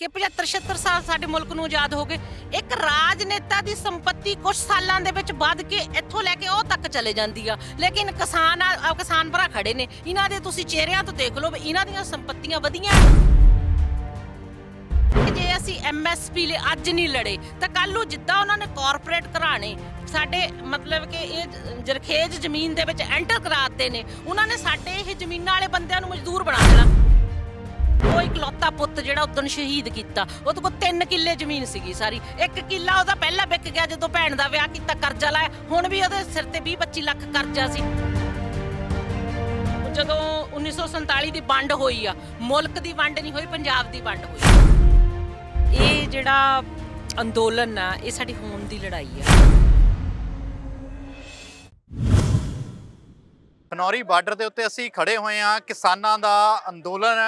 ਕਿ 75 76 ਸਾਲ ਸਾਡੇ ਮੁਲਕ ਨੂੰ ਆਜ਼ਾਦ ਹੋ ਗਏ। ਇੱਕ ਰਾਜਨੇਤਾ ਦੀ ਸੰਪਤੀ ਕੁਝ ਸਾਲਾਂ ਦੇ ਵਿੱਚ ਵੱਧ ਕੇ ਇੱਥੋਂ ਲੈ ਕੇ ਉਹ ਤੱਕ ਚਲੇ ਜਾਂਦੀ ਆ। ਲੇਕਿਨ ਕਿਸਾਨ ਆ ਕਿਸਾਨ ਭਰਾ ਖੜੇ ਨੇ। ਇਹਨਾਂ ਦੇ ਤੁਸੀਂ ਚਿਹਰਿਆਂ ਤੋਂ ਦੇਖ ਲਓ ਵੀ ਇਹਨਾਂ ਦੀਆਂ ਸੰਪਤੀਆਂ ਵਧੀਆਂ ਕਿ ਜੇ ਅਸੀਂ ਐਮਐਸਪੀ ਲਈ ਅੱਜ ਨਹੀਂ ਲੜੇ, ਤਾਂ ਕੱਲ ਨੂੰ ਜਿੱਦਾਂ ਉਹਨਾਂ ਨੇ ਕਾਰਪੋਰੇਟ ਘਰਾਣੇ, ਸਾਡੇ ਮਤਲਬ ਕਿ ਇਹ ਜਰਖੇਜ ਜ਼ਮੀਨ ਦੇ ਵਿੱਚ ਐਂਟਰ ਕਰਾਤੇ ਨੇ, ਉਹਨਾਂ ਨੇ ਸਾਡੇ ਇਹ ਜ਼ਮੀਨਾਂ ਵਾਲੇ ਬੰਦਿਆਂ ਨੂੰ ਮਜ਼ਦੂਰ ਬਣਾ ਦੇਣਾ। ਉਹ ਇਕਲੌਤਾ ਪੁੱਤ ਜਿਹੜਾ ਉਦੋਂ ਸ਼ਹੀਦ ਕੀਤਾ ਉਹਦੇ ਕੋਲ 3 ਕਿੱਲੇ ਜ਼ਮੀਨ ਸੀਗੀ ਸਾਰੀ। ਇੱਕ ਕਿੱਲਾ ਉਹਦਾ ਪਹਿਲਾਂ ਵਿਕ ਗਿਆ ਜਦੋਂ ਭੈਣ ਦਾ ਵਿਆਹ ਕੀਤਾ, ਕਰਜ਼ਾ ਲਾਇਆ। ਹੁਣ ਵੀ ਉਹਦੇ ਸਿਰ ਤੇ 20 25 ਲੱਖ ਕਰਜ਼ਾ ਸੀ। ਜਦੋਂ 1947 ਦੀ ਵੰਡ ਹੋਈ ਆ, ਮੁਲਕ ਦੀ ਵੰਡ ਨਹੀਂ ਹੋਈ, ਪੰਜਾਬ ਦੀ ਵੰਡ ਹੋਈ। ਇਹ ਜਿਹੜਾ ਅੰਦੋਲਨ ਆ, ਇਹ ਸਾਡੀ ਹੋਣ ਦੀ ਲੜਾਈ ਆ। ਖਨੌਰੀ ਬਾਰਡਰ ਦੇ ਉੱਤੇ ਅਸੀਂ ਖੜੇ ਹੋਏ ਹਾਂ ਕਿਸਾਨਾਂ ਦਾ ਅੰਦੋਲਨ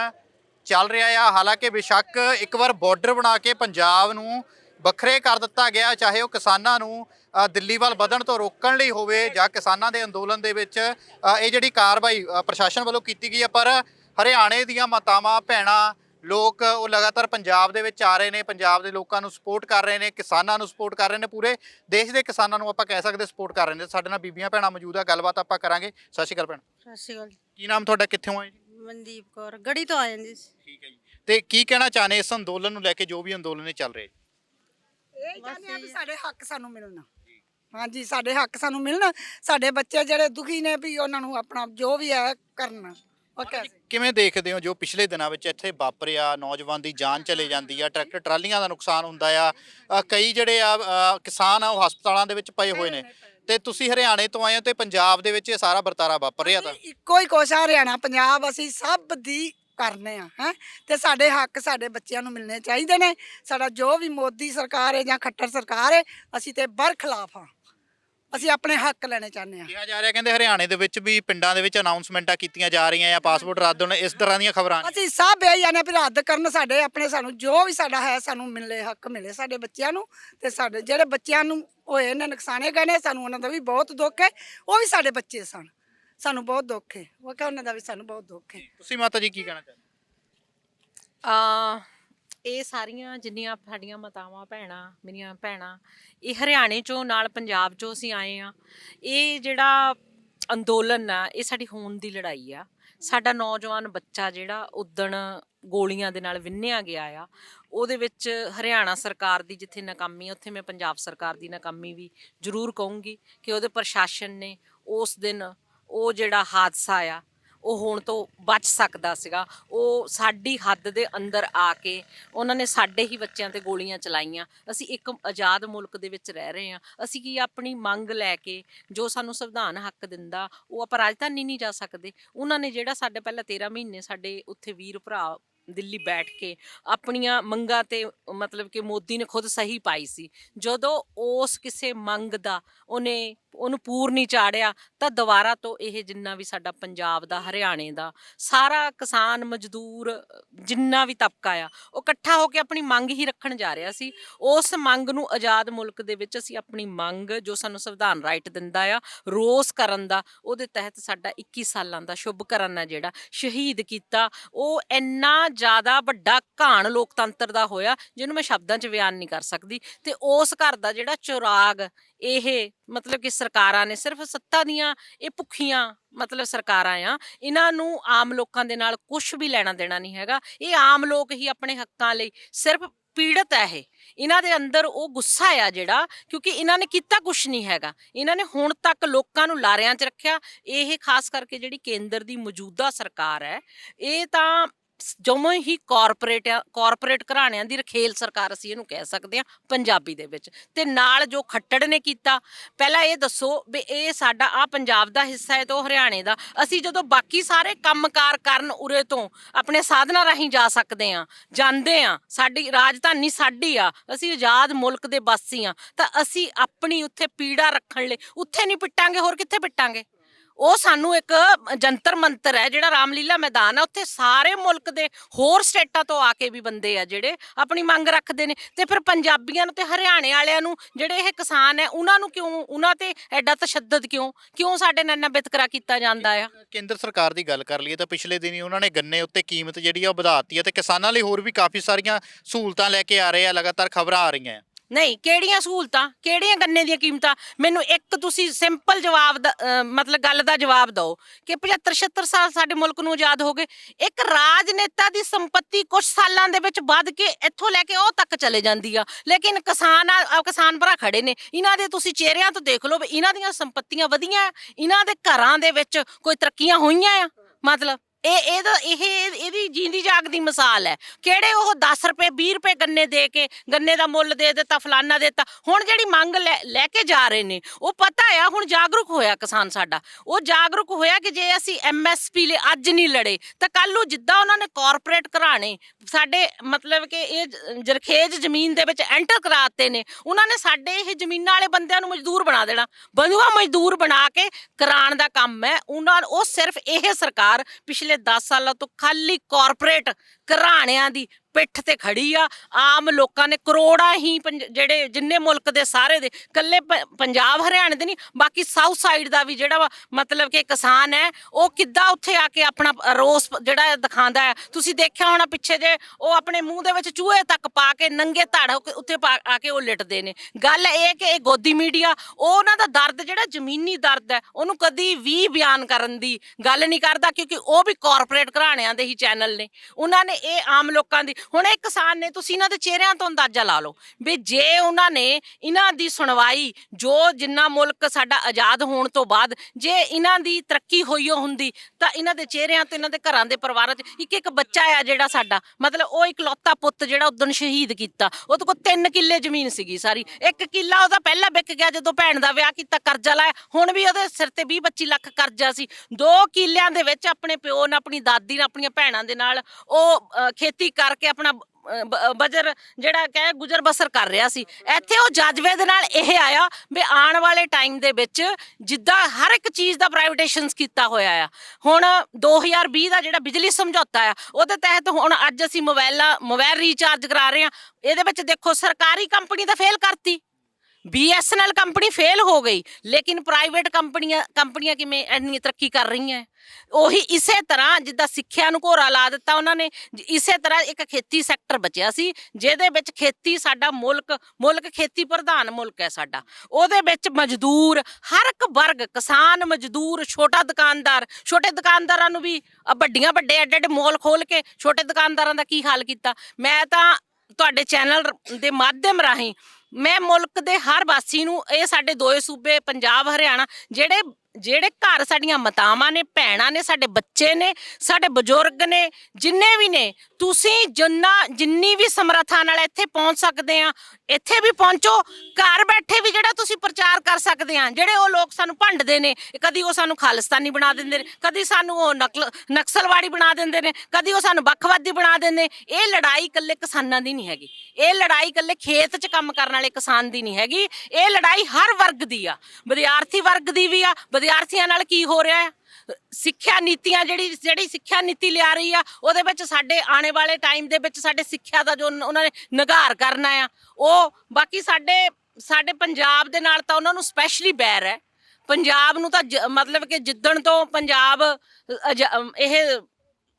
ਚੱਲ ਰਿਹਾ ਆ। ਹਾਲਾਂਕਿ ਬੇਸ਼ੱਕ ਇੱਕ ਵਾਰ ਬਾਰਡਰ ਬਣਾ ਕੇ ਪੰਜਾਬ ਨੂੰ ਵੱਖਰੇ ਕਰ ਦਿੱਤਾ ਗਿਆ ਚਾਹੇ ਉਹ ਕਿਸਾਨਾਂ ਨੂੰ ਦਿੱਲੀ ਵੱਲ ਵਧਣ ਤੋਂ ਰੋਕਣ ਲਈ ਹੋਵੇ ਜਾਂ ਕਿਸਾਨਾਂ ਦੇ ਅੰਦੋਲਨ ਦੇ ਵਿੱਚ ਇਹ ਜਿਹੜੀ ਕਾਰਵਾਈ ਪ੍ਰਸ਼ਾਸਨ ਵੱਲੋਂ ਕੀਤੀ ਗਈ ਹੈ ਪਰ ਹਰਿਆਣੇ ਦੀਆਂ ਮਾਤਾਵਾਂ ਭੈਣਾਂ ਲੋਕ ਉਹ ਲਗਾਤਾਰ ਪੰਜਾਬ ਦੇ ਵਿੱਚ ਆ ਰਹੇ ਨੇ ਪੰਜਾਬ ਦੇ ਲੋਕਾਂ ਨੂੰ ਸਪੋਰਟ ਕਰ ਰਹੇ ਨੇ ਕਿਸਾਨਾਂ ਨੂੰ ਸਪੋਰਟ ਕਰ ਰਹੇ ਨੇ ਪੂਰੇ ਦੇਸ਼ ਦੇ ਕਿਸਾਨਾਂ ਨੂੰ ਆਪਾਂ ਕਹਿ ਸਕਦੇ ਸਪੋਰਟ ਕਰ ਰਹੇ ਨੇ। ਸਾਡੇ ਨਾਲ ਬੀਬੀਆਂ ਭੈਣਾਂ ਮੌਜੂਦ ਆ ਗੱਲਬਾਤ ਆਪਾਂ ਕਰਾਂਗੇ। ਸਤਿ ਸ਼੍ਰੀ ਅਕਾਲ ਭੈਣ। ਸਤਿ ਸ਼੍ਰੀ ਅਕਾਲ ਜੀ। ਕੀ ਨਾਮ ਤੁਹਾਡਾ ਕਿੱਥੋਂ ਆਏ ਜੀ? ਮਨਦੀਪ ਕੌਰ ਗੜੀ ਤੋਂ ਆ ਜਾਂਦੀ ਸੀ। ਠੀਕ ਹੈ ਜੀ। ਤੇ ਕੀ ਕਹਿਣਾ ਚਾਹਨੇ ਇਸ ਅੰਦੋਲਨ ਨੂੰ ਲੈ ਕੇ ਜੋ ਵੀ ਅੰਦੋਲਨ ਚੱਲ ਰਿਹਾ? ਹੈ ਇਹ ਚਾਹੁੰਦੇ ਆ ਵੀ ਸਾਡੇ ਹੱਕ ਸਾਨੂੰ ਮਿਲਣ। ਹਾਂਜੀ ਸਾਡੇ ਹੱਕ ਸਾਨੂੰ ਮਿਲਣ। ਸਾਡੇ ਬੱਚੇ ਜਿਹੜੇ ਦੁਖੀ ਨੇ ਵੀ ਉਹਨਾਂ ਨੂੰ ਆਪਣਾ ਜੋ ਵੀ ਹੈ ਕਰਨ। ਕਹਿ ਕਿਵੇਂ ਦੇਖਦੇ ਹੋ ਜੋ ਪਿਛਲੇ ਦਿਨਾਂ ਵਿੱਚ ਇੱਥੇ ਵਾਪਰਿਆ ਨੌਜਵਾਨ ਦੀ ਜਾਨ ਚਲੇ ਜਾਂਦੀ ਆ ਟਰੈਕਟਰ ਟਰਾਲੀਆਂ ਦਾ ਨੁਕਸਾਨ ਹੁੰਦਾ ਆ ਅ, ਕਈ ਜਿਹੜੇ ਆ ਅ, ਕਿਸਾਨ ਆ ਉਹ ਹਸਪਤਾਲਾਂ ਦੇ ਵਿੱਚ ਪਏ ਹੋਏ ਨੇ। ਤੇ ਤੁਸੀਂ ਹਰਿਆਣੇ ਤੋਂ ਆਏ ਹੋ ਤੇ ਪੰਜਾਬ ਦੇ ਵਿੱਚ ਇਹ ਸਾਰਾ ਵਰਤਾਰਾ ਵਾਪਰ ਰਿਹਾ ਤਾਂ? ਇੱਕੋ ਹੀ ਕੁਛ ਆ ਹਰਿਆਣਾ, ਪੰਜਾਬ ਅਸੀਂ ਸਭ ਦੀ ਕਰਨੇ ਆ, ਹੈ? ਤੇ ਸਾਡੇ ਹੱਕ ਸਾਡੇ ਬੱਚਿਆਂ ਨੂੰ ਮਿਲਣੇ ਚਾਹੀਦੇ ਨੇ। ਸਾਡਾ ਜੋ ਵੀ ਮੋਦੀ ਸਰਕਾਰ ਹੈ ਜਾਂ ਖੱਟਰ ਸਰਕਾਰ ਹੈ, ਅਸੀਂ ਤੇ ਬਰਖਲਾਫ ਹਾਂ। ਅਸੀਂ ਆਪਣੇ ਹੱਕ ਲੈਣੇ ਚਾਹੁੰਦੇ ਆ ਕਿਹਾ ਜਾ ਰਿਹਾ ਕਹਿੰਦੇ ਹਰਿਆਣੇ ਦੇ ਵਿੱਚ ਵੀ ਪਿੰਡਾਂ ਦੇ ਵਿੱਚ ਅਨਾਉਂਸਮੈਂਟਾਂ ਕੀਤੀਆਂ ਜਾ ਰਹੀਆਂ ਆ ਪਾਸਪੋਰਟ ਰੱਦ ਹੋਣ ਇਸ ਤਰ੍ਹਾਂ ਦੀਆਂ ਖਬਰਾਂ ਨੇ। ਅਸੀਂ ਸਭ ਇਹ ਜਾਨੇ ਵੀ ਰੱਦ ਕਰਨ ਸਾਡੇ ਆਪਣੇ ਸਾਨੂੰ ਜੋ ਵੀ ਸਾਡਾ ਹੈ ਸਾਨੂੰ ਮਿਲੇ ਹੱਕ ਮਿਲੇ ਸਾਡੇ ਬੱਚਿਆਂ ਨੂੰ ਤੇ ਸਾਡੇ ਜਿਹੜੇ ਬੱਚਿਆਂ ਨੂੰ ਹੋਏ ਨੇ ਨੁਕਸਾਨੇ ਗਏ ਨੇ ਸਾਨੂੰ ਉਹਨਾਂ ਦਾ ਵੀ ਬਹੁਤ ਦੁੱਖ ਹੈ ਉਹ ਵੀ ਸਾਡੇ ਬੱਚੇ ਸਨ। ਸਾਨੂੰ ਬਹੁਤ ਦੁੱਖ ਹੈ। ਉਹ ਕਹ ਉਹਨਾਂ ਦਾ ਵੀ ਸਾਨੂੰ ਬਹੁਤ ਦੁੱਖ ਹੈ। ਤੁਸੀਂ ਮਾਤਾ ਜੀ ਕੀ ਕਹਿਣਾ ਚਾਹੁੰਦੇ? ਆ ਇਹ ਸਾਰੀਆਂ ਜਿੰਨੀਆਂ ਸਾਡੀਆਂ ਮਾਤਾਵਾਂ, ਭੈਣਾਂ, ਮੇਰੀਆਂ ਭੈਣਾਂ, ਇਹ ਹਰਿਆਣੇ ਚੋਂ ਨਾਲ ਪੰਜਾਬ ਚੋਂ ਅਸੀਂ ਆਏ ਆ ਇਹ ਜਿਹੜਾ ਅੰਦੋਲਨ ਆ, ਇਹ ਸਾਡੀ ਹੋਣ ਦੀ ਲੜਾਈ ਆ। ਸਾਡਾ ਨੌਜਵਾਨ ਬੱਚਾ ਜਿਹੜਾ ਉਦਣ ਗੋਲੀਆਂ ਦੇ ਨਾਲ ਵਿੰਨਿਆ ਗਿਆ ਆ, ਉਹਦੇ ਵਿੱਚ ਹਰਿਆਣਾ ਸਰਕਾਰ ਦੀ ਜਿੱਥੇ ਨਾਕਾਮੀ ਆ, ਉੱਥੇ ਮੈਂ ਪੰਜਾਬ ਸਰਕਾਰ ਦੀ ਨਾਕਾਮੀ ਵੀ ਜ਼ਰੂਰ ਕਹੂੰਗੀ ਕਿ ਉਹਦੇ ਪ੍ਰਸ਼ਾਸਨ ਨੇ ਉਸ ਦਿਨ ਉਹ ਜਿਹੜਾ ਹਾਦਸਾ ਆ ਉਹ ਹੋਣ ਤੋਂ ਬਚ ਸਕਦਾ ਸੀਗਾ। ਉਹ ਸਾਡੀ ਹੱਦ ਦੇ ਅੰਦਰ ਆ ਕੇ ਉਹਨਾਂ ਨੇ ਸਾਡੇ ਹੀ ਬੱਚਿਆਂ ਤੇ ਗੋਲੀਆਂ ਚਲਾਈਆਂ। ਅਸੀਂ ਇੱਕ ਆਜ਼ਾਦ ਮੁਲਕ ਦੇ ਵਿੱਚ ਰਹਿ ਰਹੇ ਹਾਂ। ਅਸੀਂ ਕੀ ਆਪਣੀ ਮੰਗ ਲੈ ਕੇ ਜੋ ਸਾਨੂੰ ਸੰਵਿਧਾਨ ਹੱਕ ਦਿੰਦਾ, ਉਹ ਆਪਾਂ ਰਾਜਧਾਨੀ ਨਹੀਂ ਜਾ ਸਕਦੇ। ਉਹਨਾਂ ਨੇ ਜਿਹੜਾ ਸਾਡੇ ਪਹਿਲਾਂ 13 ਮਹੀਨੇ ਸਾਡੇ ਉੱਥੇ ਵੀਰ ਭਰਾ ਦਿੱਲੀ ਬੈਠ ਕੇ ਆਪਣੀਆਂ ਮੰਗਾਂ ਤੇ ਮਤਲਬ ਕਿ ਮੋਦੀ ਨੇ ਖੁਦ ਸਹੀ ਪਾਈ ਸੀ। ਜਦੋਂ ਉਸ ਕਿਸੇ ਮੰਗ ਦਾ ਉਹਨੇ ਉਹਨੂੰ ਪੂਰ ਨਹੀਂ ਚਾੜਿਆ, ਤਾਂ ਦੁਬਾਰਾ ਤੋਂ ਇਹ ਜਿੰਨਾ ਵੀ ਸਾਡਾ ਪੰਜਾਬ ਦਾ, ਹਰਿਆਣੇ ਦਾ, ਸਾਰਾ ਕਿਸਾਨ ਮਜ਼ਦੂਰ, ਜਿੰਨਾ ਵੀ ਤਬਕਾ ਆ, ਉਹ ਇਕੱਠਾ ਹੋ ਕੇ ਆਪਣੀ ਮੰਗ ਹੀ ਰੱਖਣ ਜਾ ਰਿਹਾ ਸੀ। ਉਸ ਮੰਗ ਨੂੰ ਆਜ਼ਾਦ ਮੁਲਕ ਦੇ ਵਿੱਚ ਅਸੀਂ ਆਪਣੀ ਮੰਗ, ਜੋ ਸਾਨੂੰ ਸੰਵਿਧਾਨ ਰਾਈਟ ਦਿੰਦਾ ਆ, ਰੋਸ ਕਰਨ ਦਾ, ਉਹਦੇ ਤਹਿਤ ਸਾਡਾ 21 ਸਾਲਾਂ ਦਾ ਸ਼ੁਭ ਕਰਨ ਆ ਜਿਹੜਾ ਸ਼ਹੀਦ ਕੀਤਾ। ਉਹ ਇੰਨਾ ਜ਼ਿਆਦਾ ਵੱਡਾ ਘਾਣ ਲੋਕਤੰਤਰ ਦਾ ਹੋਇਆ, ਜਿਹਨੂੰ ਮੈਂ ਸ਼ਬਦਾਂ 'ਚ ਬਿਆਨ ਨਹੀਂ ਕਰ ਸਕਦੀ। ਤੇ ਉਸ ਘਰ ਦਾ ਜਿਹੜਾ ਚੁਰਾਗ ਇਹ ਮਤਲਬ ਕਿ ਸਰਕਾਰਾਂ ਨੇ ਸਿਰਫ ਸੱਤਾ ਦੀਆਂ, ਇਹ ਭੁੱਖੀਆਂ ਮਤਲਬ ਸਰਕਾਰਾਂ ਆ, ਇਹਨਾਂ ਨੂੰ ਆਮ ਲੋਕਾਂ ਦੇ ਨਾਲ ਕੁਝ ਵੀ ਲੈਣਾ ਦੇਣਾ ਨਹੀਂ ਹੈਗਾ। ਇਹ ਆਮ ਲੋਕ ਹੀ ਆਪਣੇ ਹੱਕਾਂ ਲਈ ਸਿਰਫ ਪੀੜਤ ਹੈ ਇਹ। ਇਹਨਾਂ ਦੇ ਅੰਦਰ ਉਹ ਗੁੱਸਾ ਆ ਜਿਹੜਾ, ਕਿਉਂਕਿ ਇਹਨਾਂ ਨੇ ਕੀਤਾ ਕੁਝ ਨਹੀਂ ਹੈਗਾ। ਇਹਨਾਂ ਨੇ ਹੁਣ ਤੱਕ ਲੋਕਾਂ ਨੂੰ ਲਾਰਿਆਂ 'ਚ ਰੱਖਿਆ। ਇਹ ਖਾਸ ਕਰਕੇ ਜਿਹੜੀ ਕੇਂਦਰ ਦੀ ਮੌਜੂਦਾ ਸਰਕਾਰ ਹੈ, ਇਹ ਤਾਂ ਜਮੋਂ ਹੀ ਕਾਰਪੋਰੇਟ ਕਾਰਪੋਰੇਟ ਘਰਾਣਿਆਂ ਦੀ ਰਖੇਲ ਸਰਕਾਰ ਅਸੀਂ ਇਹਨੂੰ ਕਹਿ ਸਕਦੇ ਹਾਂ, ਪੰਜਾਬੀ ਦੇ ਵਿੱਚ। ਤੇ ਨਾਲ ਜੋ ਖੱਟੜ ਨੇ ਕੀਤਾ, ਪਹਿਲਾਂ ਇਹ ਦੱਸੋ ਵੀ ਇਹ ਸਾਡਾ ਆ ਪੰਜਾਬ ਦਾ ਹਿੱਸਾ ਹੈ ਤੇ ਉਹ ਹਰਿਆਣੇ ਦਾ। ਅਸੀਂ ਜਦੋਂ ਬਾਕੀ ਸਾਰੇ ਕੰਮਕਾਰ ਕਰਨ ਉਰੇ ਤੋਂ ਆਪਣੇ ਸਾਧਨਾਂ ਰਾਹੀਂ ਜਾ ਸਕਦੇ ਆ ਜਾਂਦੇ ਆ ਸਾਡੀ ਰਾਜਧਾਨੀ ਸਾਡੀ ਆ, ਅਸੀਂ ਆਜ਼ਾਦ ਮੁਲਕ ਦੇ ਵਾਸੀ ਆ ਤਾਂ ਅਸੀਂ ਆਪਣੀ ਉੱਥੇ ਪੀੜਾ ਰੱਖਣ ਲਈ, ਉੱਥੇ ਨਹੀਂ ਪਿੱਟਾਂਗੇ, ਹੋਰ ਕਿੱਥੇ ਪਿੱਟਾਂਗੇ? ਉਹ ਸਾਨੂੰ ਇੱਕ ਜੰਤਰ ਮੰਤਰ ਹੈ, ਜਿਹੜਾ ਰਾਮਲੀਲਾ ਮੈਦਾਨ ਹੈ, ਉੱਥੇ ਸਾਰੇ ਮੁਲਕ ਦੇ ਹੋਰ ਸਟੇਟਾਂ ਤੋਂ ਆ ਕੇ ਵੀ ਬੰਦੇ ਆ ਜਿਹੜੇ ਆਪਣੀ ਮੰਗ ਰੱਖਦੇ ਨੇ ਤੇ ਫਿਰ ਪੰਜਾਬੀਆਂ ਨੂੰ ਤੇ ਹਰਿਆਣੇ ਵਾਲਿਆਂ ਨੂੰ ਜਿਹੜੇ ਇਹ ਕਿਸਾਨ ਹੈ, ਉਹਨਾਂ ਨੂੰ ਕਿਉਂ, ਉਹਨਾਂ ਤੇ ਐਡਾ ਤਸ਼ੱਦਦ ਕਿਉਂ ਕਿਉਂ ਸਾਡੇ ਨਾਲ ਇੰਨਾ ਵਿਤਕਰਾ ਕੀਤਾ ਜਾਂਦਾ ਆ? ਕੇਂਦਰ ਸਰਕਾਰ ਦੀ ਗੱਲ ਕਰ ਲਈਏ ਤਾਂ ਪਿਛਲੇ ਦਿਨੀ ਉਹਨਾਂ ਨੇ ਗੰਨੇ ਉੱਤੇ ਕੀਮਤ ਜਿਹੜੀ ਆ ਉਹ ਵਧਾਤੀ ਹੈ ਤੇ ਕਿਸਾਨਾਂ ਲਈ ਹੋਰ ਵੀ ਕਾਫੀ ਸਾਰੀਆਂ ਸਹੂਲਤਾਂ ਲੈ ਕੇ ਆ ਰਹੇ ਆ, ਲਗਾਤਾਰ ਖਬਰਾਂ ਆ ਰਹੀਆਂ ਨਹੀਂ ਕਿਹੜੀਆਂ ਸਹੂਲਤਾਂ? ਕਿਹੜੀਆਂ ਗੰਨੇ ਦੀਆਂ ਕੀਮਤਾਂ? ਮੈਨੂੰ ਇੱਕ ਤੁਸੀਂ ਸਿੰਪਲ ਜਵਾਬ ਦਾ ਅਹ, ਮਤਲਬ ਗੱਲ ਦਾ ਜਵਾਬ ਦਿਓ ਕਿ 75 76 ਸਾਲ ਸਾਡੇ ਮੁਲਕ ਨੂੰ ਆਜ਼ਾਦ ਹੋ ਗਏ। ਇੱਕ ਰਾਜਨੇਤਾ ਦੀ ਸੰਪਤੀ ਕੁਝ ਸਾਲਾਂ ਦੇ ਵਿੱਚ ਵੱਧ ਕੇ ਇੱਥੋਂ ਲੈ ਕੇ ਉਹ ਤੱਕ ਚਲੇ ਜਾਂਦੀ ਆ। ਲੇਕਿਨ ਕਿਸਾਨ ਆ ਆ ਕਿਸਾਨ ਭਰਾ ਖੜੇ ਨੇ। ਇਹਨਾਂ ਦੇ ਤੁਸੀਂ ਚਿਹਰਿਆਂ ਤੋਂ ਦੇਖ ਲਓ ਵੀ ਇਹਨਾਂ ਦੀਆਂ ਸੰਪਤੀਆਂ ਵਧੀਆਂ ਆ, ਇਹਨਾਂ ਦੇ ਘਰਾਂ ਦੇ ਵਿੱਚ ਕੋਈ ਤਰੱਕੀਆਂ ਹੋਈਆਂ ਆ ਮਤਲਬ। ਇਹ ਇਹਦਾ ਇਹ ਇਹਦੀ ਜੀਂਦੀ ਜਾਗਦੀ ਮਿਸਾਲ ਹੈ। ਕਿਹੜੇ ਉਹ 10 ਰੁਪਏ 20 ਰੁਪਏ ਗੰਨੇ ਦੇ ਕੇ, ਗੰਨੇ ਦਾ ਮੁੱਲ ਦੇ ਦਿੱਤਾ, ਫਲਾਨਾ ਦੇ ਦਿੱਤਾ। ਹੁਣ ਜਿਹੜੀ ਮੰਗ ਲੈ ਲੈ ਕੇ ਜਾ ਰਹੇ ਨੇ, ਉਹ ਪਤਾ ਆ, ਹੁਣ ਜਾਗਰੂਕ ਹੋਇਆ ਕਿਸਾਨ ਸਾਡਾ। ਉਹ ਜਾਗਰੂਕ ਹੋਇਆ ਕਿ ਜੇ ਅਸੀਂ ਐਮਐਸਪੀ ਲਈ ਅੱਜ ਨਹੀਂ ਲੜੇ, ਤਾਂ ਕੱਲ ਨੂੰ ਜਿੱਦਾਂ ਉਹਨਾਂ ਨੇ ਕਾਰਪੋਰੇਟ ਘਰਾਣੇ, ਸਾਡੇ ਮਤਲਬ ਕਿ ਇਹ ਜਰਖੇਜ ਜ਼ਮੀਨ ਦੇ ਵਿੱਚ ਐਂਟਰ ਕਰਾਤੇ ਨੇ, ਉਹਨਾਂ ਨੇ ਸਾਡੇ ਇਹ ਜ਼ਮੀਨਾਂ ਵਾਲੇ ਬੰਦਿਆਂ ਨੂੰ ਮਜ਼ਦੂਰ ਬਣਾ ਦੇਣਾ। ਬੰਦੂਆ ਮਜ਼ਦੂਰ ਬਣਾ ਕੇ ਕਰਾਉਣ ਦਾ ਕੰਮ ਹੈ, ਉਹਨਾਂ, ਉਹ ਸਿਰਫ ਇਹ ਸਰਕਾਰ ਪਿਛਲੇ 10 ਸਾਲਾਂ ਤੋਂ ਖਾਲੀ ਕਾਰਪੋਰੇਟ ਘਰਾਣਿਆਂ ਦੀ ਪਿੱਠ ਤੇ ਖੜੀ ਆ। ਆਮ ਲੋਕਾਂ ਨੇ ਕਰੋੜਾਂ ਹੀ ਪੰਜ- ਜਿਹੜੇ ਜਿੰਨੇ ਮੁਲਕ ਦੇ ਸਾਰੇ ਦੇ ਕੱਲੇ ਪ- ਪੰਜਾਬ, ਹਰਿਆਣੇ ਦੇ ਨਹੀਂ, ਬਾਕੀ ਸਾਊਥ ਸਾਈਡ ਦਾ ਵੀ ਜਿਹੜਾ ਵਾ ਮਤਲਬ ਕਿ ਕਿਸਾਨ ਹੈ, ਉਹ ਕਿੱਦਾਂ ਉੱਥੇ ਆ ਕੇ ਆਪਣਾ ਰੋਸ ਜਿਹੜਾ ਦਿਖਾਉਂਦਾ ਹੈ? ਤੁਸੀਂ ਦੇਖਿਆ ਹੋਣਾ ਪਿੱਛੇ ਜੇ, ਉਹ ਆਪਣੇ ਮੂੰਹ ਦੇ ਵਿੱਚ ਚੂਹੇ ਤੱਕ ਪਾ ਕੇ ਨੰਗੇ ਧੜ ਹੋ ਕੇ ਉੱਥੇ ਪਾ- ਆ ਕੇ ਉਹ ਲਿਟਦੇ ਨੇ। ਗੱਲ ਇਹ ਕਿ ਇਹ ਗੋਦੀ ਮੀਡੀਆ, ਉਹ ਉਹਨਾਂ ਦਾ ਦਰਦ ਜਿਹੜਾ ਜ਼ਮੀਨੀ ਦਰਦ ਹੈ, ਉਹਨੂੰ ਕਦੀ ਵੀ ਬਿਆਨ ਕਰਨ ਦੀ ਗੱਲ ਨਹੀਂ ਕਰਦਾ, ਕਿਉਂਕਿ ਉਹ ਵੀ ਕਾਰਪੋਰੇਟ ਘਰਾਣਿਆਂ ਦੇ ਹੀ ਚੈਨਲ ਨੇ। ਉਹਨਾਂ ਨੇ ਇਹ ਆਮ ਲੋਕਾਂ ਦੀ ਹੁਣ ਇਹ ਕਿਸਾਨ ਨੇ ਤੁਸੀਂ ਇਹਨਾਂ ਦੇ ਚਿਹਰਿਆਂ ਤੋਂ ਅੰਦਾਜ਼ਾ ਲਾ ਲਓ ਵੀ ਜੇ ਉਹਨਾਂ ਨੇ ਇਹਨਾਂ ਦੀ ਸੁਣਵਾਈ, ਜੋ ਜਿੰਨਾ ਮੁਲਕ ਸਾਡਾ ਆਜ਼ਾਦ ਹੋਣ ਤੋਂ ਬਾਅਦ ਜੇ ਇਹਨਾਂ ਦੀ ਤਰੱਕੀ ਹੋਈ ਹੁੰਦੀ, ਤਾਂ ਇਹਨਾਂ ਦੇ ਚਿਹਰਿਆਂ ਤੇ ਇਹਨਾਂ ਦੇ ਘਰਾਂ ਦੇ ਪਰਿਵਾਰਾਂ 'ਚ ਇੱਕ ਇੱਕ ਬੱਚਾ ਆ ਜਿਹੜਾ ਸਾਡਾ, ਮਤਲਬ ਉਹ ਇਕਲੌਤਾ ਪੁੱਤ ਜਿਹੜਾ ਉਦੋਂ ਸ਼ਹੀਦ ਕੀਤਾ ਉਹਦੇ ਕੋਲ 3 ਕਿੱਲੇ ਜ਼ਮੀਨ ਸੀਗੀ ਸਾਰੀ, ਇੱਕ ਕਿੱਲਾ ਉਹਦਾ ਪਹਿਲਾਂ ਵਿਕ ਗਿਆ ਜਦੋਂ ਭੈਣ ਦਾ ਵਿਆਹ ਕੀਤਾ, ਕਰਜ਼ਾ ਲਾਇਆ, ਹੁਣ ਵੀ ਉਹਦੇ ਸਿਰ ਤੇ 20 25 ਲੱਖ ਕਰਜ਼ਾ ਸੀ, ਦੋ ਕਿੱਲਿਆਂ ਦੇ ਵਿੱਚ ਆਪਣੇ ਪਿਓ ਨੇ, ਆਪਣੀ ਦਾਦੀ ਨਾਲ ਆਪਣੀਆਂ ਭੈਣਾਂ ਦੇ ਨਾਲ ਉਹ ਖੇਤੀ ਕਰਕੇ ਆਪਣਾ ਬਜਰ ਜਿਹੜਾ ਕਹੇ ਗੁਜ਼ਰ ਬਸਰ ਕਰ ਰਿਹਾ ਸੀ। ਇੱਥੇ ਉਹ ਜਜ਼ਬੇ ਦੇ ਨਾਲ ਇਹ ਆਇਆ ਵੀ ਆਉਣ ਵਾਲੇ ਟਾਈਮ ਦੇ ਵਿੱਚ ਜਿੱਦਾਂ ਹਰ ਇੱਕ ਚੀਜ਼ ਦਾ ਪ੍ਰਾਈਵੇਟੇਸ਼ਨਸ ਕੀਤਾ ਹੋਇਆ ਆ। ਹੁਣ 2020 ਦਾ ਜਿਹੜਾ ਬਿਜਲੀ ਸਮਝੌਤਾ ਆ, ਉਹਦੇ ਤਹਿਤ ਹੁਣ ਅੱਜ ਅਸੀਂ ਮੋਬਾਈਲਾਂ ਮੋਬਾਈਲ ਰੀਚਾਰਜ ਕਰਾ ਰਹੇ ਆ। ਇਹਦੇ ਵਿੱਚ ਦੇਖੋ ਸਰਕਾਰੀ ਕੰਪਨੀ ਤਾਂ ਫੇਲ ਕਰਤੀ। BSNL ਕੰਪਨੀ ਫੇਲ ਹੋ ਗਈ ਲੇਕਿਨ ਪ੍ਰਾਈਵੇਟ ਕੰਪਨੀਆਂ ਕੰਪਨੀਆਂ ਕਿਵੇਂ ਇੰਨੀ ਤਰੱਕੀ ਕਰ ਰਹੀਆਂ? ਉਹੀ ਇਸੇ ਤਰ੍ਹਾਂ ਜਿੱਦਾਂ ਸਿੱਖਿਆ ਨੂੰ ਘੋਰਾ ਲਾ ਦਿੱਤਾ ਉਹਨਾਂ ਨੇ ਜ- ਇਸੇ ਤਰ੍ਹਾਂ ਇੱਕ ਖੇਤੀ ਸੈਕਟਰ ਬਚਿਆ ਸੀ ਜਿਹਦੇ ਵਿੱਚ ਖੇਤੀ ਸਾਡਾ ਮੁਲਕ ਮੁਲਕ ਖੇਤੀ ਪ੍ਰਧਾਨ ਮੁਲਕ ਹੈ ਸਾਡਾ। ਉਹਦੇ ਵਿੱਚ ਮਜ਼ਦੂਰ ਹਰ ਇੱਕ ਵਰਗ ਕਿਸਾਨ ਮਜ਼ਦੂਰ ਛੋਟਾ ਦੁਕਾਨਦਾਰ ਛੋਟੇ ਦੁਕਾਨਦਾਰਾਂ ਨੂੰ ਵੀ ਅ, ਵੱਡੀਆਂ ਵੱਡੇ ਐਡੇ ਐਡੇ ਮੋਲ ਖੋਲ ਕੇ ਛੋਟੇ ਦੁਕਾਨਦਾਰਾਂ ਦਾ ਕੀ ਹਾਲ ਕੀਤਾ? ਮੈਂ ਤਾਂ ਤੁਹਾਡੇ ਚੈਨਲ ਦੇ ਮਾਧਿਅਮ ਰਾਹੀਂ ਮੈਂ ਮੁਲਕ ਦੇ ਹਰ ਵਾਸੀ ਨੂੰ ਇਹ ਸਾਡੇ ਦੋਏ ਸੂਬੇ ਪੰਜਾਬ ਹਰਿਆਣਾ ਜਿਹੜੇ ਜਿਹੜੇ ਘਰ ਸਾਡੀਆਂ ਮਾਤਾਵਾਂ ਨੇ, ਭੈਣਾਂ ਨੇ, ਸਾਡੇ ਬੱਚੇ ਨੇ, ਸਾਡੇ ਬਜ਼ੁਰਗ ਨੇ, ਜਿੰਨੇ ਵੀ ਨੇ, ਤੁਸੀਂ ਜਿੰਨਾ, ਜਿੰਨੀ ਵੀ ਸਮਰੱਥਾ ਨਾਲ ਇੱਥੇ ਪਹੁੰਚ ਸਕਦੇ ਆ, ਇੱਥੇ ਵੀ ਪਹੁੰਚੋ, ਘਰ ਬੈਠੇ ਵੀ ਜਿਹੜਾ ਤੁਸੀਂ ਪ੍ਰਚਾਰ ਕਰ ਸਕਦੇ ਆ, ਜਿਹੜੇ ਉਹ ਲੋਕ ਸਾਨੂੰ ਭੰਡਦੇ ਨੇ, ਕਦੀ ਉਹ ਸਾਨੂੰ ਖਾਲਿਸਤਾਨੀ ਬਣਾ ਦਿੰਦੇ ਨੇ, ਕਦੀ ਸਾਨੂੰ ਉਹ ਨਕਲ, ਨਕਸਲਵਾੜੀ ਬਣਾ ਦਿੰਦੇ ਨੇ, ਕਦੀ ਉਹ ਸਾਨੂੰ ਵੱਖਵਾਦੀ ਬਣਾ ਦਿੰਦੇ ਨੇ, ਇਹ ਲੜਾਈ ਇਕੱਲੇ ਕਿਸਾਨਾਂ ਦੀ ਨਹੀਂ ਹੈਗੀ, ਇਹ ਲੜਾਈ ਇਕੱਲੇ ਖੇਤ 'ਚ ਕੰਮ ਕਰਨ ਵਾਲੇ ਕਿਸਾਨ ਦੀ ਨਹੀਂ ਹੈਗੀ, ਇਹ ਲੜਾਈ ਹਰ ਵਰਗ ਦੀ ਆ, ਵਿਦਿਆਰਥੀ ਵਰਗ ਦੀ ਵੀ ਆ ਵਿਦਿਆਰਥੀਆਂ ਨਾਲ ਕੀ ਹੋ ਰਿਹਾ ਹੈ? ਸਿੱਖਿਆ ਨੀਤੀਆਂ ਜਿਹੜੀ ਜਿਹੜੀ ਸਿੱਖਿਆ ਨੀਤੀ ਲਿਆ ਰਹੀ ਆ, ਉਹਦੇ ਵਿੱਚ ਸਾਡੇ ਆਉਣੇ ਵਾਲੇ ਟਾਈਮ ਦੇ ਵਿੱਚ ਸਾਡੇ ਸਿੱਖਿਆ ਦਾ ਜੋ ਉਹਨਾਂ ਨੇ ਨਿਗਾਰ ਕਰਨਾ ਆ। ਉਹ ਬਾਕੀ ਸਾਡੇ ਸਾਡੇ ਪੰਜਾਬ ਦੇ ਨਾਲ ਤਾਂ ਉਹਨਾਂ ਨੂੰ ਸਪੈਸ਼ਲੀ ਬੈਰ ਹੈ। ਪੰਜਾਬ ਨੂੰ ਤਾਂ ਜ- ਮਤਲਬ ਕਿ ਜਿੱਦਣ ਤੋਂ ਪੰਜਾਬ ਅਜ- ਇਹ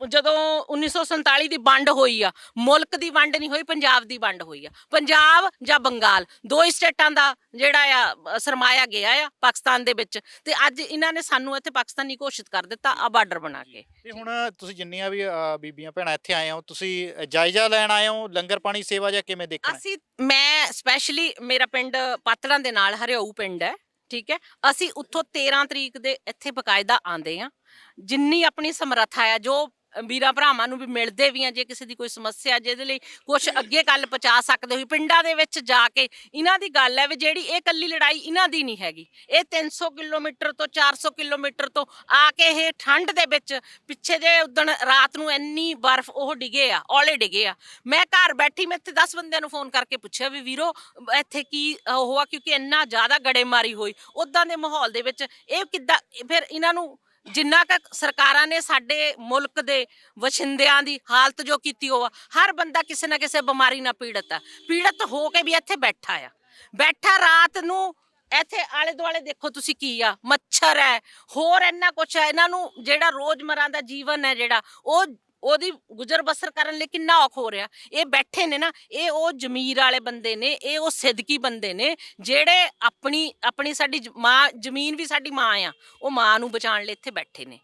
ਜਦੋਂ 1947 ਦੀ ਵੰਡ ਹੋਈ ਆ ਮੁਲਕ ਦੀ ਵੰਡ ਨਹੀਂ ਹੋਈ ਪੰਜਾਬ ਦੀ ਵੰਡ ਹੋਈ ਆ। ਪੰਜਾਬ ਜਾਂ ਬੰਗਾਲ ਦੋ ਹੀ ਸਟੇਟਾਂ ਦਾ ਜਿਹੜਾ ਆ ਸਰਮਾਇਆ ਗਿਆ ਆ ਪਾਕਿਸਤਾਨ ਦੇ ਵਿੱਚ। ਤੇ ਅੱਜ ਇਹਨਾਂ ਨੇ ਸਾਨੂੰ ਇੱਥੇ ਪਾਕਿਸਤਾਨੀ ਘੋਸ਼ਿਤ ਕਰ ਦਿੱਤਾ ਆ ਬਾਰਡਰ ਬਣਾ ਕੇ। ਤੇ ਹੁਣ ਤੁਸੀਂ ਜਿੰਨੀਆਂ ਵੀ ਬੀਬੀਆਂ ਭੈਣਾਂ ਇੱਥੇ ਆਏ ਹੋ ਤੁਸੀਂ ਜਾਇਜ਼ਾ ਲੈਣ ਆਏ ਹੋ ਲੰਗਰ ਪਾਣੀ ਸੇਵਾ ਜਾਂ ਕਿਵੇਂ ਦੇਖਣਾ? ਅਸੀਂ ਮੈਂ ਸਪੈਸ਼ਲੀ ਮੇਰਾ ਪਿੰਡ ਪਾਤੜਾਂ ਦੇ ਨਾਲ ਹਰਿਆਊ ਪਿੰਡ ਹੈ ਠੀਕ ਹੈ? ਅਸੀਂ ਉੱਥੋਂ 13 ਤਰੀਕ ਦੇ ਇੱਥੇ ਬਕਾਇਦਾ ਆਂਦੇ ਆ ਜਿੰਨੀ ਆਪਣੀ ਸਮਰੱਥਾ ਆ ਜੋ ਵੀਰਾਂ ਭਰਾਵਾਂ ਨੂੰ ਵੀ ਮਿਲਦੇ ਵੀ ਆ, ਜੇ ਕਿਸੇ ਦੀ ਕੋਈ ਸਮੱਸਿਆ ਜਿਹਦੇ ਲਈ ਕੁਝ ਅੱਗੇ ਗੱਲ ਪਹੁੰਚਾ ਸਕਦੇ ਹੋ ਪਿੰਡਾਂ ਦੇ ਵਿੱਚ ਜਾ ਕੇ ਇਹਨਾਂ ਦੀ ਗੱਲ ਹੈ ਵੀ ਜਿਹੜੀ ਇਹ ਕੱਲੀ ਲੜਾਈ ਇਹਨਾਂ ਦੀ ਨਹੀਂ ਹੈਗੀ। ਇਹ 300 ਕਿਲੋਮੀਟਰ ਤੋਂ 400 ਕਿਲੋਮੀਟਰ ਤੋਂ ਆ ਕੇ ਇਹ ਠੰਡ ਦੇ ਵਿੱਚ ਪਿੱਛੇ ਜੇ ਉਦਣ ਰਾਤ ਨੂੰ ਇੰਨੀ ਬਰਫ਼ ਉਹ ਡਿਗੇ ਆ, ਔਲੇ ਡਿਗੇ ਆ। ਮੈਂ ਘਰ ਬੈਠੀ, ਮੈਂ ਇੱਥੇ 10 ਬੰਦਿਆਂ ਨੂੰ ਫੋਨ ਕਰਕੇ ਪੁੱਛਿਆ ਵੀ ਵੀਰੋ, ਇੱਥੇ ਕੀ ਉਹ ਆ ਕਿਉਂਕਿ ਇੰਨਾ ਜ਼ਿਆਦਾ ਗੜੇਮਾਰੀ ਹੋਈ। ਉਦਾਂ ਦੇ ਮਾਹੌਲ ਦੇ ਵਿੱਚ ਇਹ ਕਿੱਦਾਂ, ਫਿਰ ਇਹਨਾਂ ਨੂੰ ਜਿੰਨਾ ਕ ਸਰਕਾਰਾਂ ਨੇ ਸਾਡੇ ਮੁਲਕ ਦੇ ਵਸਿੰਦਿਆਂ ਦੀ ਹਾਲਤ ਜੋ ਕੀਤੀ ਉਹ ਹਰ ਬੰਦਾ ਕਿਸੇ ਨਾ ਕਿਸੇ ਬਿਮਾਰੀ ਨਾਲ ਪੀੜਤ ਆ। ਪੀੜਤ ਹੋ ਕੇ ਵੀ ਇੱਥੇ ਬੈਠਾ ਆ। ਬੈਠਾ ਰਾਤ ਨੂੰ, ਇੱਥੇ ਆਲੇ ਦੁਆਲੇ ਦੇਖੋ ਤੁਸੀਂ ਕੀ ਆ, ਮੱਛਰ ਹੈ, ਹੋਰ ਇੰਨਾ ਕੁਛ ਹੈ। ਇਹਨਾਂ ਨੂੰ ਜਿਹੜਾ ਰੋਜ਼ਮਰਾਂ ਦਾ ਜੀਵਨ ਹੈ ਜਿਹੜਾ, ਉਹ ਉਹਦੀ ਗੁਜ਼ਰ ਬਸਰ ਕਰਨ ਲਈ ਕਿੰਨਾ ਔਖ ਹੋ ਰਿਹਾ। ਇਹ ਬੈਠੇ ਨੇ ਨਾ ਇਹ ਉਹ ਜ਼ਮੀਰ ਵਾਲੇ ਬੰਦੇ ਨੇ ਇਹ ਉਹ ਸਿੱਧਕੀ ਬੰਦੇ ਨੇ ਜਿਹੜੇ ਆਪਣੀ ਆਪਣੀ ਸਾਡੀ ਮਾਂ ਜ਼ਮੀਨ ਵੀ ਸਾਡੀ ਮਾਂ ਆ ਉਹ ਮਾਂ ਨੂੰ ਬਚਾਉਣ ਲਈ ਇੱਥੇ ਬੈਠੇ ਨੇ।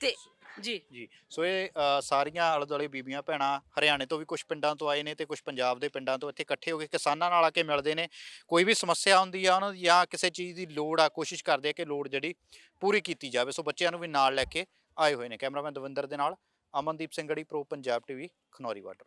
ਤੇ ਜੀ। ਜੀ। ਸੋ ਇਹ ਸਾਰੀਆਂ ਆਲੇ ਦੁਆਲੇ ਬੀਬੀਆਂ ਭੈਣਾਂ ਹਰਿਆਣੇ ਤੋਂ ਵੀ ਕੁਝ ਪਿੰਡਾਂ ਤੋਂ ਆਏ ਨੇ ਤੇ ਕੁਝ ਪੰਜਾਬ ਦੇ ਪਿੰਡਾਂ ਤੋਂ ਇੱਥੇ ਇਕੱਠੇ ਹੋ ਕੇ ਕਿਸਾਨਾਂ ਨਾਲ ਆ ਕੇ ਮਿਲਦੇ ਨੇ। ਕੋਈ ਵੀ ਸਮੱਸਿਆ ਹੁੰਦੀ ਆ ਉਹਨਾਂ ਦੀ ਜਾਂ ਕਿਸੇ ਚੀਜ਼ ਦੀ ਲੋੜ ਆ ਕੋਸ਼ਿਸ਼ ਕਰਦੇ ਆ ਕਿ ਲੋੜ ਜਿਹੜੀ ਪੂਰੀ ਕੀਤੀ ਜਾਵੇ। ਸੋ ਬੱਚਿਆਂ ਨੂੰ ਵੀ ਨਾਲ ਲੈ ਕੇ ਆਏ ਹੋਏ ਨੇ। ਕੈਮਰਾਮੈਨ ਦਵਿੰਦਰ ਦੇ ਨਾਲ Amandeep Singhgarhi pro Punjab TV Khanauri water